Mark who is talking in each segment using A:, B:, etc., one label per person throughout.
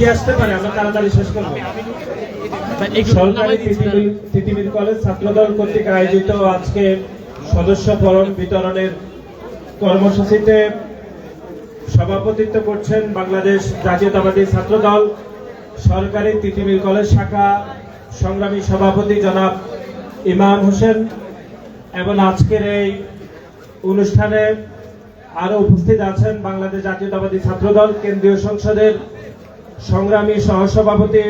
A: কি আসতে পারে? আমরা তাড়াতাড়ি শেষ করব। সরকারি তিতিমির- কলেজ ছাত্রদল কর্তৃক আয়োজিত আজকে সদস্য ফরম বিতরণের কর্মসূচিতে সভাপতিত্ব করছেন বাংলাদেশ জাতীয়তাবাদী ছাত্রদল সরকারি তিতিমির কলেজ শাখা সংগ্রামী সভাপতি জনাব ইমাম হোসেন এবং আজকের এই অনুষ্ঠানে আরও উপস্থিত আছেন বাংলাদেশ জাতীয়তাবাদী ছাত্রদল কেন্দ্রীয় সংসদের সংগ্রামী সহসভাপতি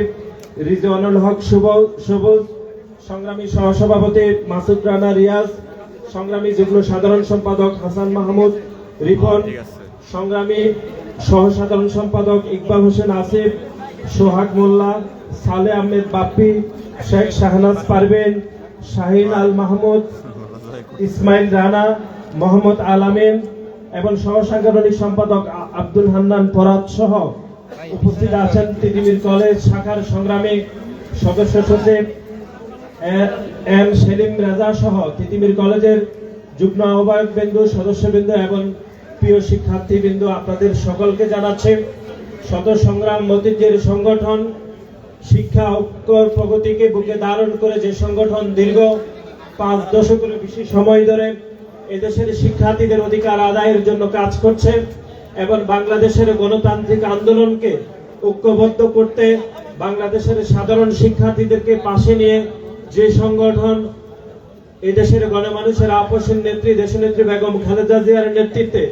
A: রিজওয়ানুল হক শুভ সবুজ সংগ্রামী সহসভাপতি মাসুদ রানা রিয়াজ সংগ্রামী যুগ্ম সাধারণ সম্পাদক হাসান মাহমুদ রিপন সংগ্রামী সহ সাধারণ সম্পাদক ইকবাল হোসেন আসিফ সোহাগ মোল্লা সালে আহমেদ বাপ্পি শেখ শাহনাজ পারভেন শাহিন আল মাহমুদ ইসমাইল রানা মোহাম্মদ আলামিন এবং সহ সাংগঠনিক সম্পাদক আব্দুল হান্নান ফরাদ সহ উপস্থিত আছেন তিতিমির কলেজ শাখার সংগ্রামী সদস্য সচিব এম সেলিম রাজা সহ তিতিমির কলেজের যুগ্ম আহ্বায়ক বিন্দু সদস্যবৃন্দ এবং প্রিয় শিক্ষার্থী বিন্দু আপনাদের সকলকে জানাচ্ছি, শত সংগ্রাম মতিঝির সংগঠন, শিক্ষা ঐক্যর প্রগতিকে বুকে ধারণ করে যে সংগঠন দীর্ঘ পাঁচ দশকের বেশি সময় ধরে এদেশের শিক্ষার্থীদের অধিকার আদায়ের জন্য কাজ করছে এবং বাংলাদেশের গণতান্ত্রিক আন্দোলনকে ঐক্যবদ্ধ করতে বাংলাদেশের সাধারণ শিক্ষার্থীদেরকে পাশে নিয়ে যে সংগঠন এদেশের গণমানুষের আপসের নেত্রী, দেশনেত্রী বেগম খালেদা জিয়ার নেতৃত্বে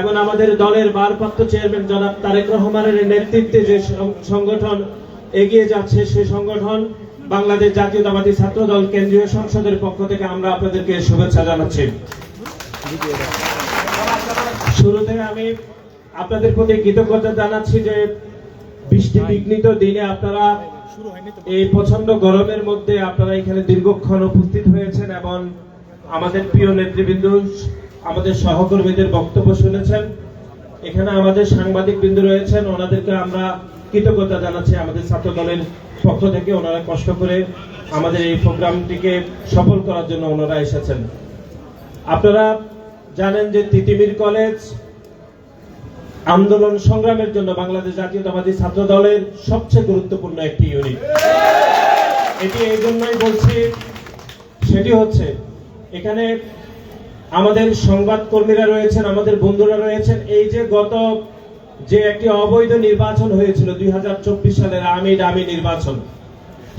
A: এবং আমাদের দলের ভারপ্রাপ্ত চেয়ারম্যান জনাব তারেক রহমানের নেতৃত্বে যে সংগঠন এগিয়ে যাচ্ছে, সে সংগঠন বাংলাদেশ জাতীয়তাবাদী ছাত্র দল কেন্দ্রীয় সংসদের পক্ষ থেকে আমরা আপনাদেরকে শুভেচ্ছা জানাচ্ছি। শুরুতে আমি আপনাদের প্রতি কৃতজ্ঞতা জানাচ্ছি যে বৃষ্টি বিঘ্নিত দিনে আপনারা এই প্রচণ্ড গরমের মধ্যে আপনারা এখানে দীর্ঘক্ষণ উপস্থিত হয়েছেন এবং আমাদের প্রিয় নেতৃবৃন্দ, আমাদের সহকর্মীদের বক্তব্য শুনেছেন। এখানে আমাদের সাংবাদিক বিন্দু রয়েছেন, ওনাদেরকে আমরা কৃতজ্ঞতা জানাচ্ছি আমাদের ছাত্র দলের পক্ষ থেকে। ওনারা কষ্ট করে আমাদের এই প্রোগ্রামটিকে সফল করার জন্য ওনারা এসেছেন। আপনারা জানেন যে তিতিমির কলেজ আন্দোলন সংগ্রামের জন্য বাংলাদেশ জাতীয়তাবাদী ছাত্র দলের সবচেয়ে গুরুত্বপূর্ণ একটি ইউনিট। এটি এই জন্যই বলছি, সেটি হচ্ছে, এখানে আমাদের সংবাদ কর্মীরা রয়েছেন, আমাদের বন্ধুরা রয়েছেন। এই যে গত যে একটি অবৈধ নির্বাচন হয়েছিল দুই হাজার চব্বিশ সালের আমি ডামি নির্বাচন,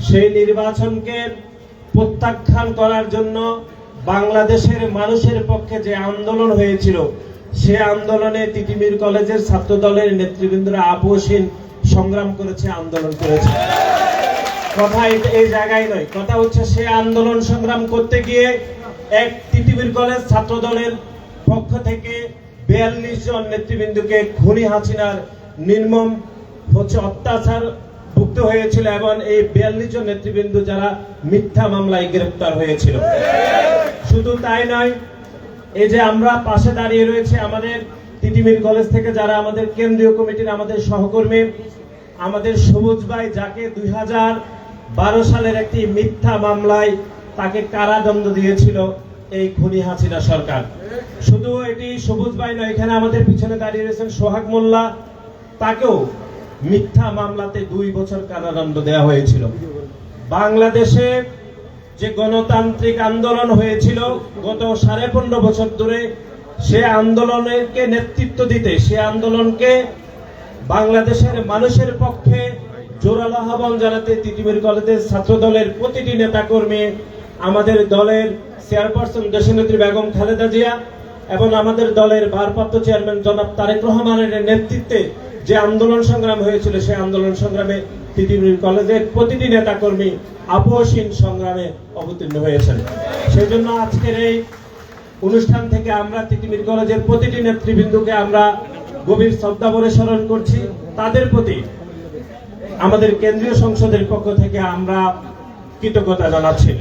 A: সেই নির্বাচনকে প্রত্যাখ্যান করার জন্য বাংলাদেশের মানুষের পক্ষে যে আন্দোলন হয়েছিল, সে আন্দোলনে তিতিমির কলেজের ছাত্র দলের নেতৃবৃন্দরা আপোষহীন সংগ্রাম করেছে, আন্দোলন করেছে। কথা এই- জায়গায় নয়, কথা হচ্ছে সে আন্দোলন সংগ্রাম করতে গিয়ে এক তিতিমির কলেজ ছাত্র দলের পক্ষ থেকে বিয়াল্লিশ জন নেতৃবৃন্দকে খুনি হাসিনার নির্মম হচ্ছে অত্যাচার ভুক্ত হয়েছিল এবং এই বিয়াল্লিশ জন নেতৃবৃন্দ যারা মিথ্যা মামলায় গ্রেপ্তার হয়েছিল। শুধু তাই নয় এই যে আমরা পাশে দাঁড়িয়ে রয়েছে আমাদের তিতিমির কলেজ থেকে যারা আমাদের কেন্দ্রীয় কমিটির আমাদের সহকর্মী, আমাদের সবুজ ভাই যাকে দুই বারো সালের একটি মিথ্যা মামলায় তাকে কারাদণ্ড দিয়েছিল এই খুনি হাসিনা সরকার। শুধু এটি সবুজ ভাই নয়, এখানে আমাদের পিছনে দাঁড়িয়ে রয়েছেন সোহাগ মোল্লা। তাকেও মিথ্যা মামলাতে দুই বছর কারাদণ্ড দেওয়া হয়েছিল। বাংলাদেশে যে গণতান্ত্রিক আন্দোলন হয়েছিল, গত সাড়ে পনেরো বছর ধরে সে আন্দোলনকে নেতৃত্ব দিতে, সে আন্দোলনকে বাংলাদেশের মানুষের পক্ষে জোরালো আহ্বান জানাতে তিতিমির কলেজের ছাত্র দলের প্রতিটি নেতাকর্মী, আমাদের দলের চেয়ারপারসন দেশনেত্রী বেগম খালেদা জিয়া এবং আমাদের দলের ভারপ্রাপ্ত চেয়ারম্যান জনাব তারেক রহমানের নেতৃত্বে যে আন্দোলন সংগ্রাম হয়েছিল, সেই আন্দোলন সংগ্রামে তিতিমির কলেজের প্রতিটি নেতাকর্মী আপোষহীন সংগ্রামে অবতীর্ণ হয়েছেন। সেই জন্য আজকের এই অনুষ্ঠান থেকে আমরা তিতিমির কলেজের প্রতিটি নেতৃবৃন্দকে আমরা গভীর শ্রদ্ধা ভরে স্মরণ করছি। তাদের প্রতি আমাদের কেন্দ্রীয় সংসদের পক্ষ থেকে আমরা কৃতজ্ঞতা জানাচ্ছি।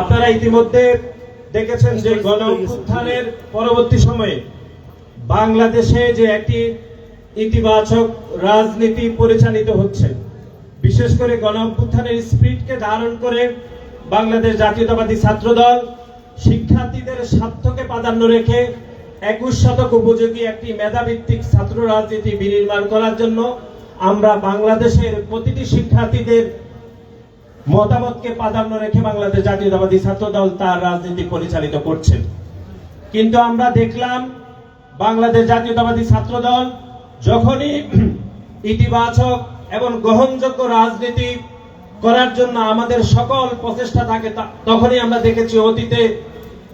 A: আপনারা ইতিমধ্যে দেখেছেন যে গণ পরবর্তী সময়ে বাংলাদেশে যে একটি ইতিবাচক রাজনীতি পরিচালিত হচ্ছে। বিশেষ করে গণ অভ্যুত্থানের স্পিরিটকে ধারণ করে বাংলাদেশ জাতীয়তাবাদী ছাত্রদল শিক্ষার্থীদের স্বার্থকে প্রাধান্য রেখে একুশ শতক উপযোগী একটি মেধাভিত্তিক ছাত্র রাজনীতি বিনির্মাণ করার জন্য আমরা বাংলাদেশের প্রতিটি শিক্ষার্থীদের মতামতকে প্রাধান্য রেখে বাংলাদেশ জাতীয়তাবাদী ছাত্র দল তার রাজনীতি পরিচালিত করছেন কিন্তু আমরা দেখলাম বাংলাদেশ জাতীয়তাবাদী ছাত্র দল যখনই ইতিবাচক এবং গ্রহণযোগ্য রাজনীতি করার জন্য আমাদের সকল প্রচেষ্টা থাকে তখনই আমরা দেখেছি অতীতে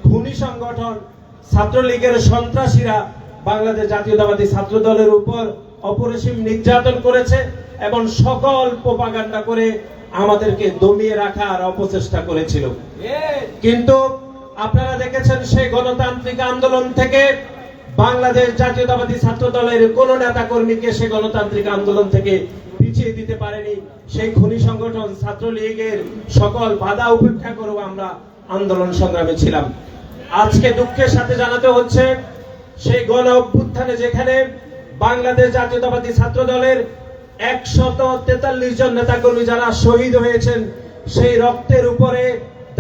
A: খুনি সংগঠন ছাত্রলীগের সন্ত্রাসীরা বাংলাদেশ জাতীয়তাবাদী ছাত্র দলের উপর অপরিসীম নির্যাতন করেছে এবং সকল প্রপাগান্ডা করে আমাদেরকে দমিয়ে রাখার অপচেষ্টা করেছিল। কিন্তু আপনারা দেখেছেন সেই গণতান্ত্রিক আন্দোলন থেকে বাংলাদেশ জাতীয়তাবাদী ছাত্র দলের কোন নেতা কর্মীকে সে গণতান্ত্রিক আন্দোলন থেকে পিছিয়ে দিতে পারেনি। সেই খনি সংগঠন ছাত্রলীগের সকল বাধা উপেক্ষা করেও আমরা আন্দোলন সংগ্রামে ছিলাম। আজকে দুঃখের সাথে জানাতে হচ্ছে, সেই গণ অভ্যুত্থানে যেখানে বাংলাদেশ জাতীয়তাবাদী ছাত্র দলের একশত তেতাল্লিশ জন নেতাকর্মী যারা শহীদ হয়েছেন, সেই রক্তের উপরে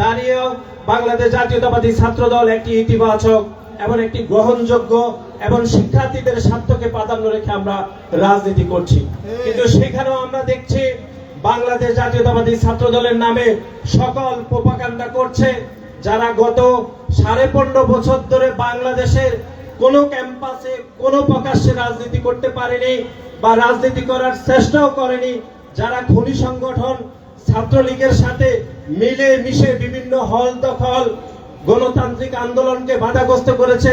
A: দাঁড়িয়েও বাংলাদেশ জাতীয়তাবাদী ছাত্র দল একটি ইতিবাচক এবং একটি গ্রহণযোগ্য এবং শিক্ষার্থীদের স্বার্থকে প্রাধান্য রেখে আমরা রাজনীতি করছি। কিন্তু সেখানেও আমরা দেখছি বাংলাদেশ জাতীয়তাবাদী ছাত্র দলের নামে সকল প্রোপাকাণ্ডা করছে যারা গত সাড়ে পনেরো বছর ধরে বাংলাদেশের কোনো ক্যাম্পাসে কোনো প্রকাশ্যে রাজনীতি করতে পারেনি বা রাজনীতি করার চেষ্টাও করেনি যারা খনি সংগঠন ছাত্রলীগের সাথে মিলে মিশে বিভিন্ন হল দখল গণতান্ত্রিক আন্দোলনকে বাধাগ্রস্ত করেছে,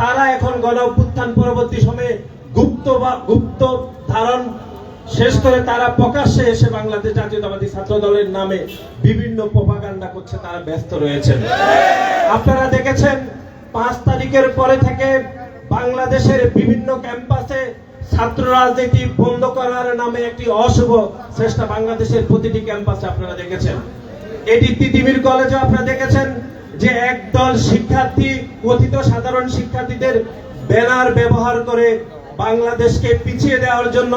A: তারা এখন গণ অভ্যুত্থান পরবর্তী সময়ে গুপ্ত বা গুপ্ত ধারণ শেষ করে তারা প্রকাশ্যে এসে বাংলাদেশ জাতীয়তাবাদী ছাত্র দলের নামে বিভিন্ন প্রপাগান্ডা করছে, তারা ব্যস্ত রয়েছেন। আপনারা দেখেছেন, পাঁচ তারিখের পরে থেকে বাংলাদেশের বিভিন্ন ক্যাম্পাসে ছাত্র রাজনীতি বন্ধ করার নামে একটি অশুভ চেষ্টা বাংলাদেশের প্রতিটি ক্যাম্পাসে আপনারা দেখেছেন। এটি তিতিমির কলেজে আপনারা দেখেছেন যে একদল শিক্ষার্থী, কথিত সাধারণ শিক্ষার্থীদের ব্যানার ব্যবহার করে বাংলাদেশকে পিছিয়ে দেওয়ার জন্য,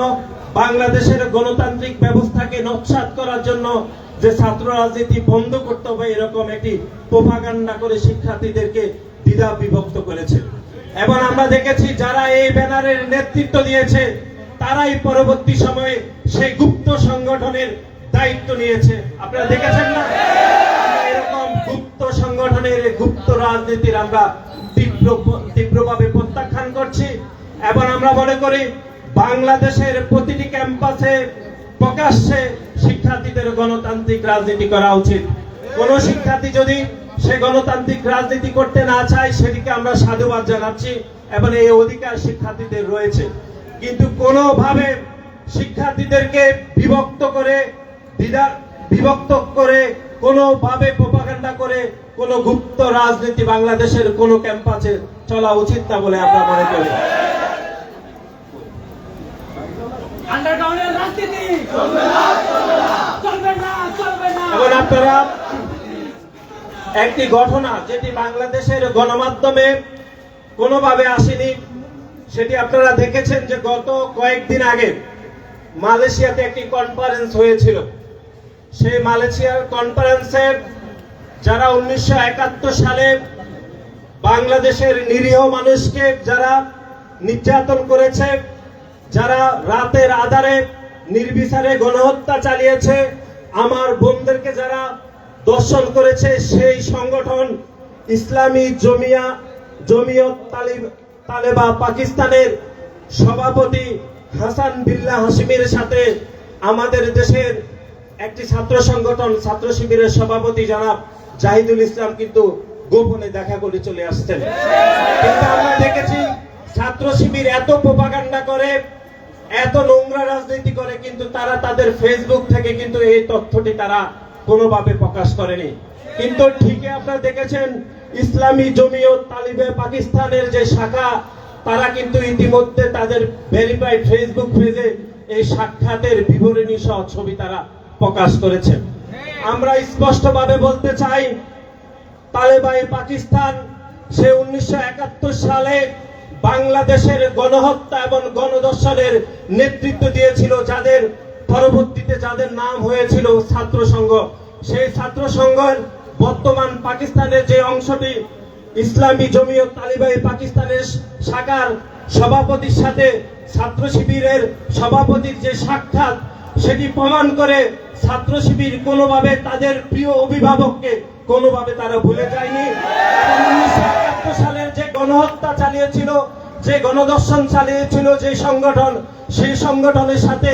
A: বাংলাদেশের গণতান্ত্রিক ব্যবস্থাকে নৎসাৎ করার জন্য যে ছাত্র রাজনীতি বন্ধ করতে হবে, এরকম একটি প্রভাগান্ডা করে শিক্ষার্থীদেরকে দ্বিধা বিভক্ত করেছে। এবং আমরা দেখেছি যারা এই ব্যানারের নেতৃত্ব দিয়েছে, তারাই পরবর্তী সময়ে সেই গুপ্ত সংগঠনের দায়িত্ব নিয়েছে। আপনারা দেখেছেন না? গুপ্ত সংগঠনের গুপ্ত রাজনীতির আমরা তীব্র তীব্রভাবে প্রত্যাখ্যান করছি। এবং আমরা মনে করি বাংলাদেশের প্রতিটি ক্যাম্পাসে প্রকাশ্যে শিক্ষার্থীদের গণতান্ত্রিক রাজনীতি করা উচিত। কোন শিক্ষার্থী যদি সে গণতান্ত্রিক রাজনীতি করতে না চায়, সেটিকে আমরা সাধুবাদ জানাচ্ছি এবং এই অধিকার শিক্ষার্থীদের রয়েছে। কিন্তু কোনোভাবে শিক্ষার্থীদেরকে বিভক্ত করে বিভক্ত করে কোনোভাবে প্রপাগান্ডা করে কোন গুপ্ত রাজনীতি বাংলাদেশের কোন ক্যাম্পাসে চলা উচিত না বলে আমরা মনে করি।
B: আন্ডারগ্রাউন্ডের রাজনীতি! চলবে না চলবে না
A: এবং আপনারা একটি ঘটনা যেটি বাংলাদেশের গণমাধ্যমে কোনোভাবে আসেনি সেটি আপনারা দেখেছেন যে গত কয়েকদিন আগে মালয়েশিয়াতে একটি কনফারেন্স হয়েছিল। সেই মালয়েশিয়ার কনফারেন্সে যারা উনিশশো একাত্তর সালে বাংলাদেশের নিরীহ মানুষকে যারা নির্যাতন করেছে, যারা রাতের আধারে নির্বিচারে গণহত্যা চালিয়েছে, আমার বোনদেরকে যারা দর্শন করেছে, সেই সংগঠন ইসলামী জমিয়া, জমিয়ত তালিব, তালেবা পাকিস্তানের সভাপতি হাসান বিল্লা হাসিমের সাথে আমাদের দেশের একটি ছাত্র সংগঠন, ছাত্র শিবিরের সভাপতি জনাব জাহিদুল ইসলাম কিন্তু গোপনে দেখা করে চলে আসছেন। কিন্তু আমরা দেখেছি ছাত্র শিবির এত প্রপাগান্ডা করে, এত নোংরা রাজনীতি করে, কিন্তু তারা তাদের ফেসবুক থেকে কিন্তু এই তথ্যটি তারা কোনোভাবে প্রকাশ করেনি। কিন্তু ঠিকই আপনারা দেখেছেন, ইসলামী জমিয়ত তালিবে পাকিস্তানের যে শাখা, তারা কিন্তু ইতিমধ্যে তাদের ভেরিফাইড ফেসবুক পেজে এই সাক্ষাতের বিবরণী সহ ছবি তারা প্রকাশ করেছেন। আমরা স্পষ্টভাবে বলতে চাই তালেবাই পাকিস্তান, সে উনিশশো একাত্তর সালে বাংলাদেশের গণহত্যা এবং গণদর্শনের নেতৃত্ব দিয়েছিল যাদের, পরবর্তীতে যাদের নাম হয়েছিল ছাত্র সংঘ। সেই ছাত্র সংঘের বর্তমান পাকিস্তানের যে অংশটি, ইসলামী জমিয়ত তালিবাই পাকিস্তানের শাখার সভাপতির সাথে ছাত্র শিবিরের সভাপতির যে সাক্ষাৎ, সেটি প্রমাণ করে ছাত্র শিবির কোনোভাবে তাদের প্রিয় অভিভাবককে কোনোভাবে তারা ভুলে যায়নি। উনিশশো একাত্তর সালের যে গণহত্যা চালিয়েছিল, যে গণদর্শন চালিয়েছিল যে সংগঠন, সেই সংগঠনের সাথে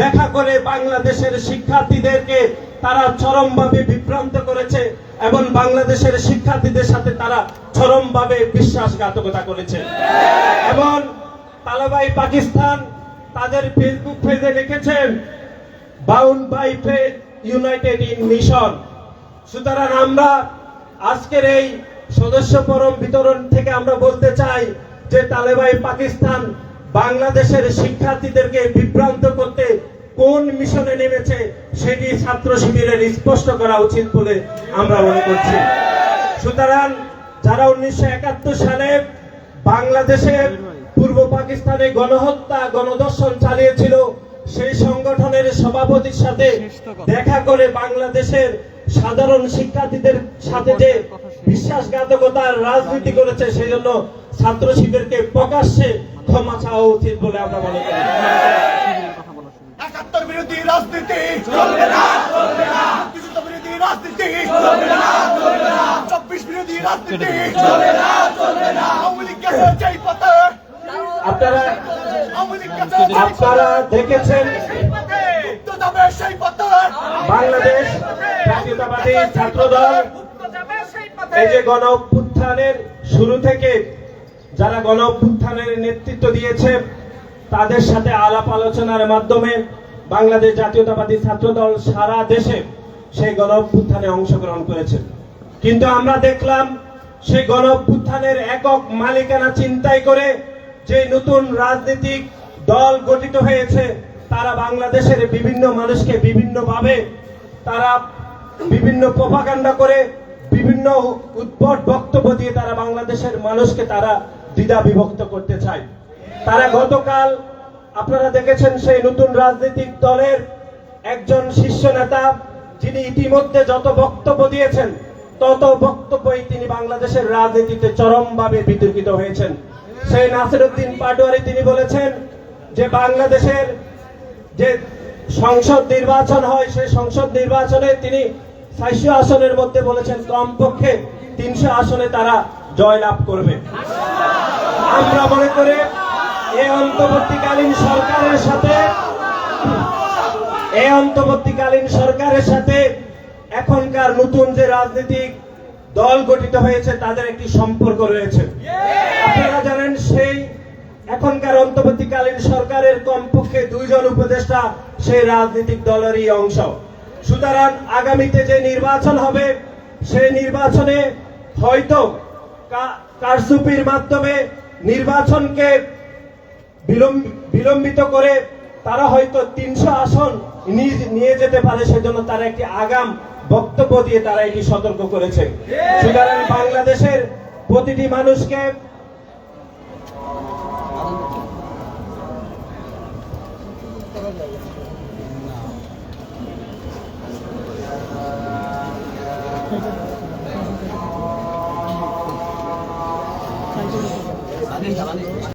A: দেখা করে বাংলাদেশের শিক্ষার্থীদেরকে তারা চরমভাবে বিভ্রান্ত করেছে এবং বাংলাদেশের শিক্ষার্থীদের সাথে তারা চরমভাবে বিশ্বাসঘাতকতা করেছে। এবং তালেবাই পাকিস্তান তাদের ফেসবুক পেজে লিখেছেন bound by faith united in mission. সুতরাং আমরা আজকের এই সদস্য পরম বিতরণ থেকে আমরা বলতে চাই যে তালেবাই পাকিস্তান বাংলাদেশের শিক্ষার্থীদেরকে বিভ্রান্ত করতে কোন মিশনে নেমেছে সেটি ছাত্র শিবিরের স্পষ্ট করা উচিত বলে আমরা মনে করছি। সুতরাং যারা উনিশশো একাত্তর সালে বাংলাদেশের পূর্ব পাকিস্তানে গণহত্যা গণদর্শন চালিয়েছিল সেই সংগঠনের সভাপতির সাথে দেখা করে বাংলাদেশের সাধারণ শিক্ষার্থীদের সাথে যে বিশ্বাসঘাতকতার রাজনীতি করেছে সেই জন্য ছাত্র শিবিরকে প্রকাশ্যে ক্ষমা চাওয়া উচিত বলে আমরা মনে করি।
C: একাত্তর বিরোধী রাজনীতি চলবে না চলবে না। বিরোধী রাজনীতি চলবে না চলবে না। চব্বিশ বিরোধী রাজনীতি চলবে না চলবে না। আওয়ামী লীগ গেছে যেই পথে।
A: আপনারা আপনারা দেখেছেন বাংলাদেশ জাতীয়তাবাদী ছাত্রদল। এই যে গণ অভ্যুত্থানের শুরু থেকে যারা গণ অভ্যুত্থানের নেতৃত্ব দিয়েছে তাদের সাথে আলাপ আলোচনার মাধ্যমে বাংলাদেশ জাতীয়তাবাদী ছাত্রদল সারা দেশে সেই গণ অভ্যুত্থানে অংশগ্রহণ করেছে। কিন্তু আমরা দেখলাম সেই গণ অভ্যুত্থানের একক মালিকানা চিন্তাই করে যে নতুন রাজনৈতিক দল গঠিত হয়েছে, তারা বাংলাদেশের বিভিন্ন মানুষকে বিভিন্নভাবে তারা বিভিন্ন প্রপাগান্ডা করে বিভিন্ন উদ্ভট বক্তব্য দিয়ে তারা বাংলাদেশের মানুষকে তারা দ্বিধা বিভক্ত করতে চায়। তারা গতকাল আপনারা দেখেছেন সেই নতুন রাজনৈতিক দলের একজন শীর্ষ নেতা, যিনি ইতিমধ্যে যত বক্তব্য দিয়েছেন, তত বক্তব্যই তিনি বাংলাদেশের রাজনীতিতে চরমভাবে বিতর্কিত হয়েছেন। সেই নাসিরুদ্দিন পাটোয়ারি তিনি বলেছেন যে বাংলাদেশের যে সংসদ নির্বাচন হয়, সেই সংসদ নির্বাচনে তিনি চারশো আসনের মধ্যে বলেছেন কমপক্ষে তিনশো আসনে তারা জয়লাভ করবে। আমরা মনে করি এই অন্তর্বর্তীকালীন সরকারের সাথে এই অন্তর্বর্তীকালীন সরকারের সাথে এখনকার নতুন যে রাজনৈতিক দল গঠিত হয়েছে তাদের একটি সম্পর্ক রয়েছে। আপনারা জানেন সেই এখনকার অন্তর্বর্তীকালীন সরকারের কমপক্ষে দুইজন উপদেষ্টা সেই রাজনৈতিক দলেরই অংশ। সুতরাং আগামীতে যে নির্বাচন হবে সেই নির্বাচনে হয়তো কা- কারচুপির মাধ্যমে নির্বাচনকে বিলম্ব- বিলম্বিত করে তারা হয়তো তিনশো আসন নিয়ে যেতে পারে সেজন্য তারা একটি আগাম বক্তব্য দিয়ে তারা এটি সতর্ক করেছে। সুতরাং বাংলাদেশের প্রতিটি মানুষকে